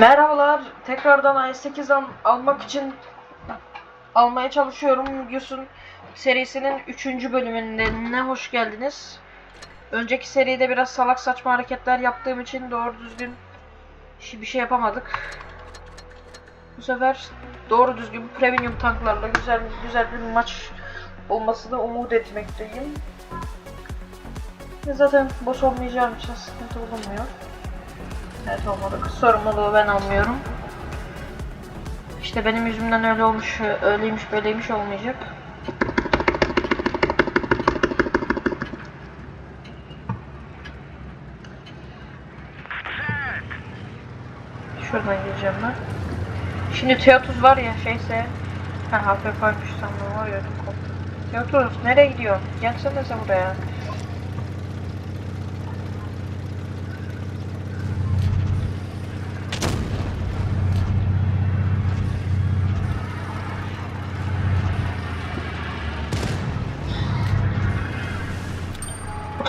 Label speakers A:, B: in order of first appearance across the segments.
A: Merhabalar. Tekrardan i8 al- almak için almaya çalışıyorum. Yusun serisinin 3. bölümüne hoş geldiniz. Önceki seride biraz salak saçma hareketler yaptığım için doğru düzgün bir şey yapamadık. Bu sefer doğru düzgün premium tanklarla güzel güzel bir maç olmasını umut etmekteyim. Zaten boş olmayacağım için sıkıntı olmuyor. Evet olmadı. Sorumluluğu ben almıyorum. İşte benim yüzümden öyle olmuş, öyleymiş, böyleymiş olmayacak. Şuradan gireceğim ben. Şimdi Teotus var ya şeyse... Ha HP koymuş sandım var ya. Teotus nereye gidiyorsun? Gelsene sen buraya.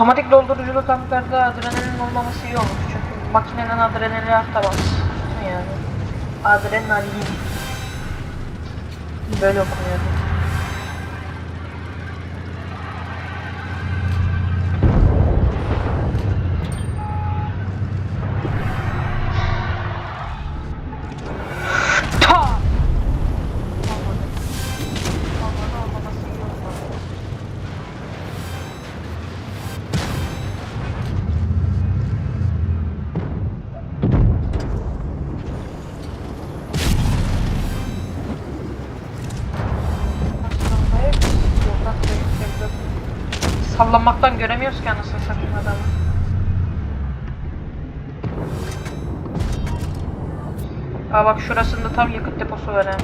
A: Otomatik dolduruculu tanklarda adrenalin olmaması iyi olmuş çünkü makinenin adrenalini artamaz. Yani adrenalin böyle okunuyor. Sallanmaktan göremiyoruz ki anasını satayım adamı. Aa bak şurasında tam yakıt deposu var ha.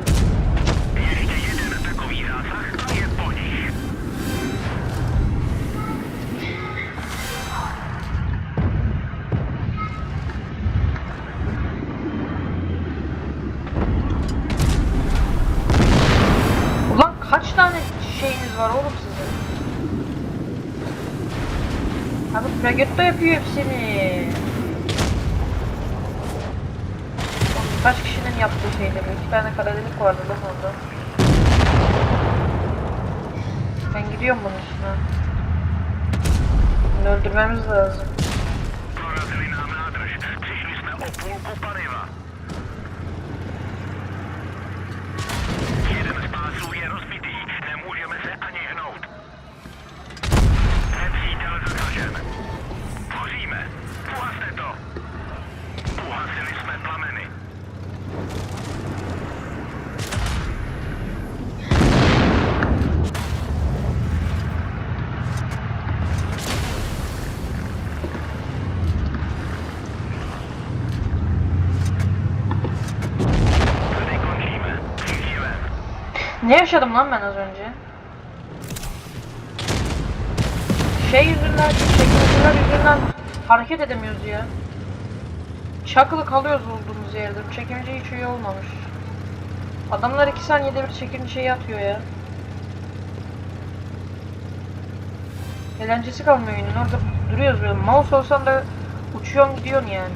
A: Ulan kaç tane şeyiniz var oğlum sizin? Abi Pragetto yapıyor hepsini. Kaç kişinin yaptığı şeyleri? İki tane kara delik vardı lan orada. Ben gidiyorum bunun üstüne. Bunu öldürmemiz lazım.
B: Paliva.
A: Ne yaşadım lan ben az önce? Şey yüzünden, çekimciler yüzünden hareket edemiyoruz ya. Çakılı kalıyoruz olduğumuz yerde. Çekimci hiç iyi olmamış. Adamlar 2 saniyede bir çekimci şeyi atıyor ya. Eğlencesi kalmıyor oyunun. Orada duruyoruz böyle. Mouse olsan da uçuyorsun gidiyorsun yani.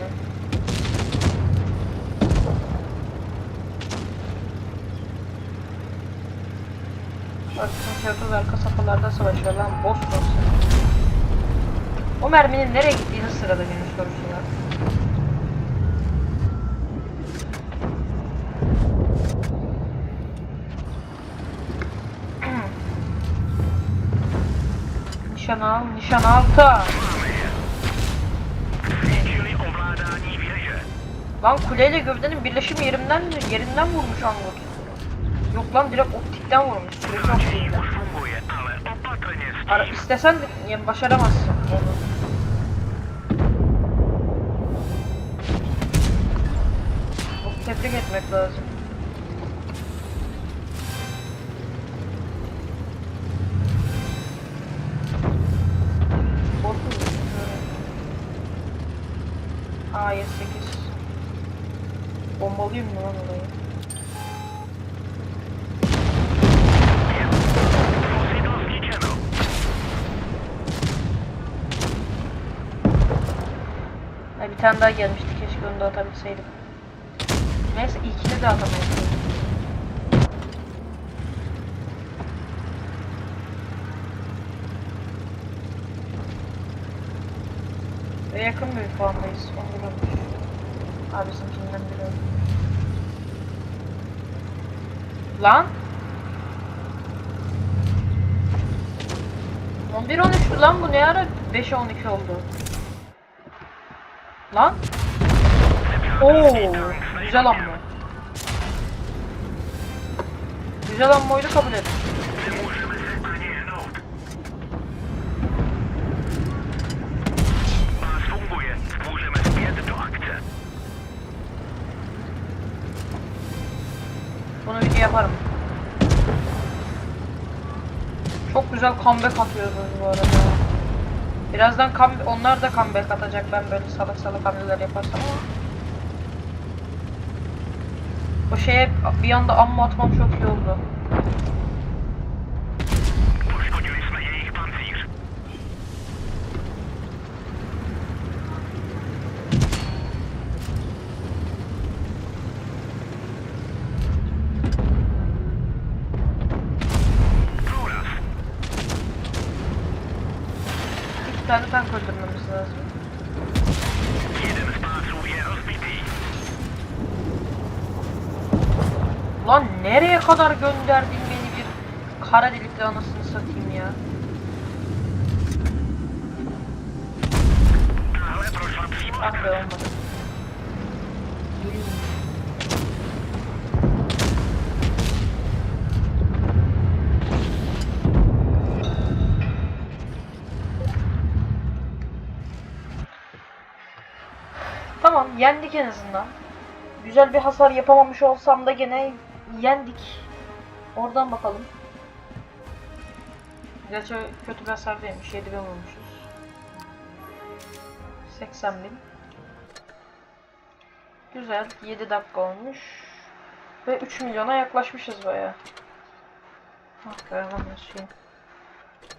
A: Arkasın Teotos arka safhalarda savaşıyor lan boss boss. O merminin nereye gittiğini sırada günün sorusu ya. nişan al, nişan al ta.
B: Zničili ovládání věže.
A: Lan kuleyle gövdenin birleşim yerinden yerinden vurmuş Angut. Yok lan direkt optikten vurmuş.
B: Opatrně s
A: Ara, istesen yani başaramazsın onu. Çok tebrik etmek lazım. Aa 8. Bombalıyım mı lan orayı? Bir tane daha gelmişti. Keşke onu da atabilseydim. Neyse ilkini de atamayız. Yakın bir puandayız. Onu görmüş. Abi bizimkinden biri öldü. Lan! 11-13'tü lan bu ne ara 5-12 oldu. Lan! Oo, güzel amma. Güzel ammoydu kabul et. Bunu video yaparım. Çok güzel comeback atıyoruz bu arada. Birazdan come onlar da comeback atacak ben böyle salak salak hamleler yaparsam ama. O şeye bir anda amma atmam çok iyi oldu.
B: Poszkodziliśmy jej pancerz. Coraz.
A: İki tane tank öldürmemiz lazım.
B: Jeden z pasów je rozbity.
A: Lan nereye kadar gönderdin beni bir kara delikli anasını satayım ya. Ah be olmadı. Tamam yendik en azından. Güzel bir hasar yapamamış olsam da gene yendik. Oradan bakalım. Gerçi kötü bir hasar değilmiş. 7 bin vurmuşuz. 80 bin. Güzel. 7 dakika olmuş. Ve 3 milyona yaklaşmışız baya. Ah be lan şey.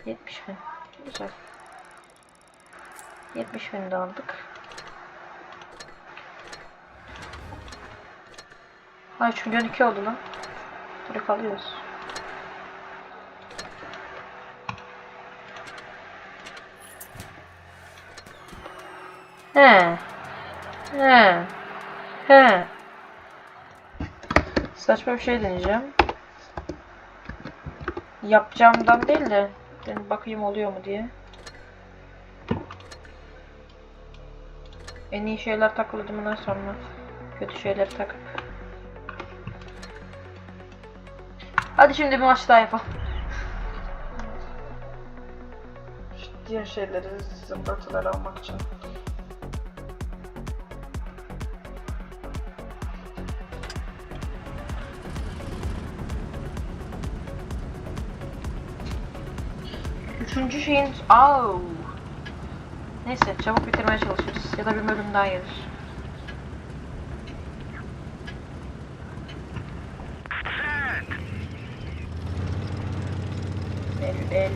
A: 70 bin. Güzel. 70 bin de aldık. Ha 3 milyon 2 oldu lan. Direkt alıyoruz. He. He. He. Saçma bir şey deneyeceğim. Yapacağımdan değil de ben bakayım oluyor mu diye. En iyi şeyler takıldığımdan sonra kötü şeyler takıp. Hadi şimdi bir maç daha yapalım. Diğer şeyleri zımbırtıları almak için. Üçüncü şeyin... Au. Neyse çabuk bitirmeye çalışırız. Ya da bir bölüm daha gelir. 50, 50.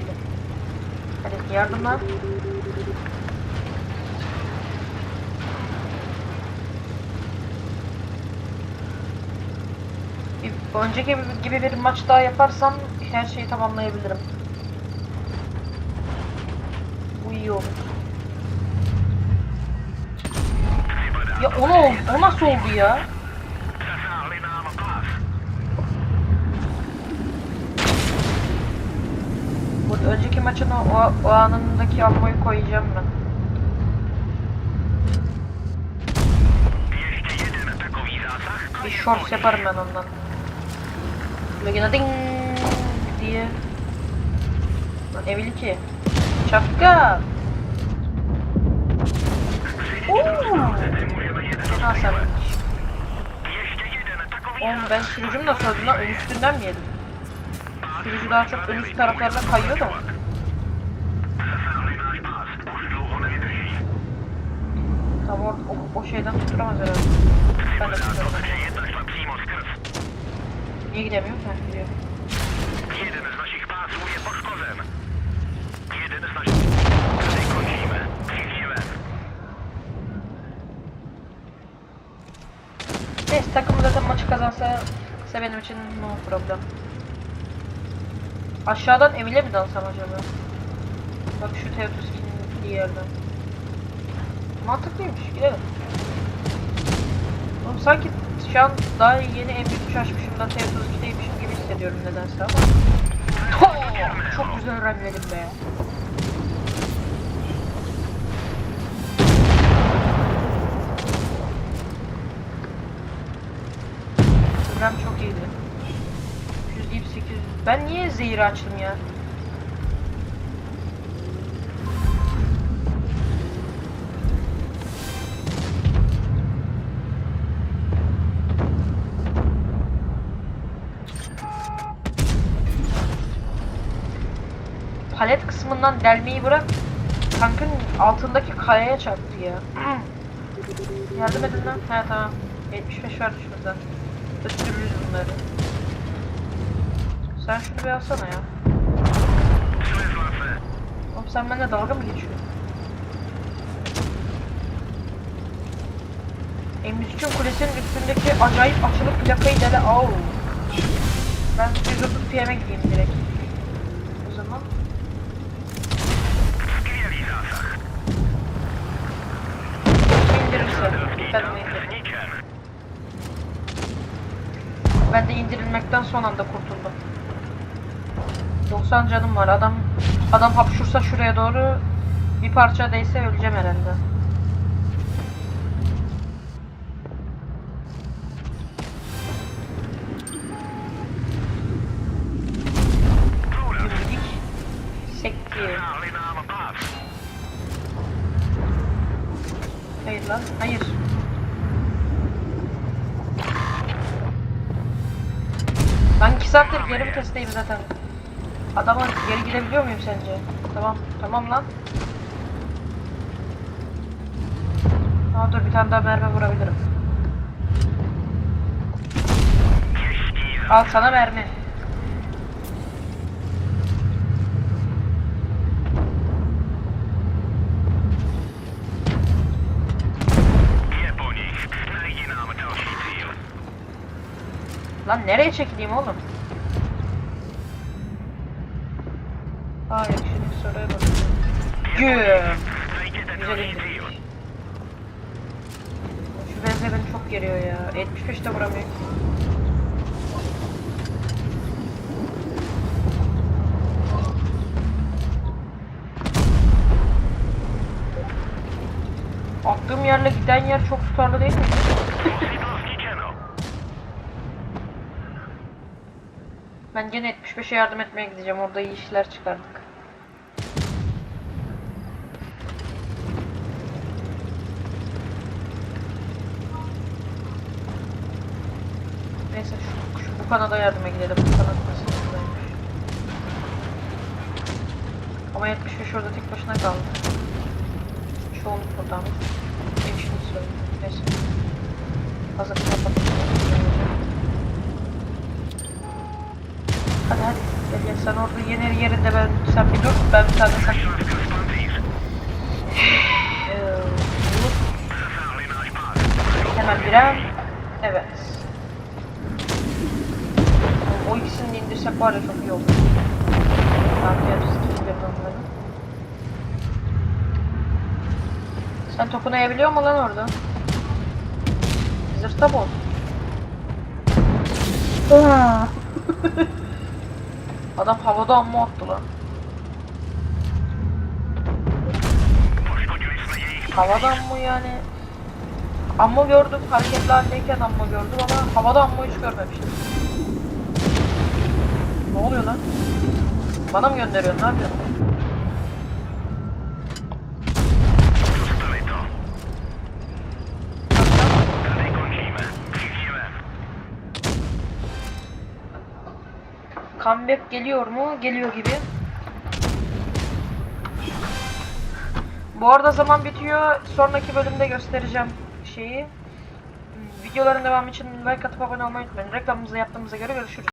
A: Hadi yardımla. Bir- Önceki gibi bir maç daha yaparsam her şeyi tamamlayabilirim. Bu iyi olur. Ya o, ne oldu? o nasıl oldu ya?
B: Zasali nam pas.
A: Bu önceki maçın o, o, anındaki almayı koyacağım ben. Bir shorts yaparım ben ondan. Yine ding diye. Lan evli ki. Şapka.
B: Jeden takowy
A: Oğlum ben sürücüm öldü lan? Ön üstünden mi yedim? Sürücü daha çok ön üst taraflarına kayıyor da. Tam o, o, şeyden tutturamaz herhalde. Ben de
B: Kres.
A: Niye gidemiyor? Ha gidiyor.
B: Jeden z naszych pasów jest poszkodzony. Jeden z naszych... Tutaj kończymy. Przyjdziemy.
A: Neyse takım zaten maçı kazansa ise benim için no problem. Aşağıdan Emile mi dalsam acaba? Bak şu Teutus'un bir yerden. Mantıklıymış gidelim. Oğlum sanki şu an daha yeni M3 açmışım da Teutus 2'deymişim gibi hissediyorum nedense ama. Too! Çok güzel remledim be. Rem çok iyiydi. 100 deyip 800. Ben niye zehir açtım ya? Kısmından delmeyi bırak. Tankın altındaki kayaya çarptı ya. Yardım edin lan. Ha tamam. 75 var şurada. Öttürürüz bunları. Sen şunu bir alsana ya. Oğlum sen benimle dalga mı geçiyorsun? M3'ün kulesinin üstündeki acayip açılık plakayı dele au. Ben 130 PM'e gideyim direkt. Ben de indirilmekten son anda kurtuldum. 90 canım var. Adam adam hapşursa şuraya doğru bir parça değse öleceğim herhalde. Ben 2 saattir geri vitesteyim zaten. Adama geri gidebiliyor muyum sence? Tamam. Tamam lan. Aa dur bir tane daha mermi vurabilirim. Al sana mermi. Lan nereye çekileyim oğlum? Hayır şimdi soruya bak. Güm. Güzel indirmiş. Şu benze beni çok geriyor ya. 75 de vuramıyor. Attığım yerle giden yer çok tutarlı değil mi? Ben gene 75'e yardım etmeye gideceğim. Orada iyi işler çıkardık. Neyse şu, şu bu kanada yardıma gidelim. Bu kanat nasıl buradaymış. Ama 75 orada tek başına kaldı. Çoğunluk buradan. En şunu söyleyeyim. Neyse. Fazla kapatalım. Hadi hadi. Gel gel sen orada yeni yerinde ben sen bir dur. Ben bir tane
B: panties.
A: Ee, hemen birer. Evet. O ikisini indirsek var ya çok iyi olur. Yarısı tutuyor onları. Sen topunu yiyebiliyor musun lan orada? Zırta bol. Adam havada amma attı lan. Havadan mı yani? Amma gördüm hareketli haldeyken amma gördüm ama havada amma hiç görmemiştim. Ne oluyor lan? Bana mı gönderiyorsun? Ne yapıyorsun? Comeback geliyor mu? Geliyor gibi. Bu arada zaman bitiyor. Sonraki bölümde göstereceğim şeyi. Hmm, Videoların devamı için like atıp abone olmayı unutmayın. Reklamımızı yaptığımıza göre görüşürüz.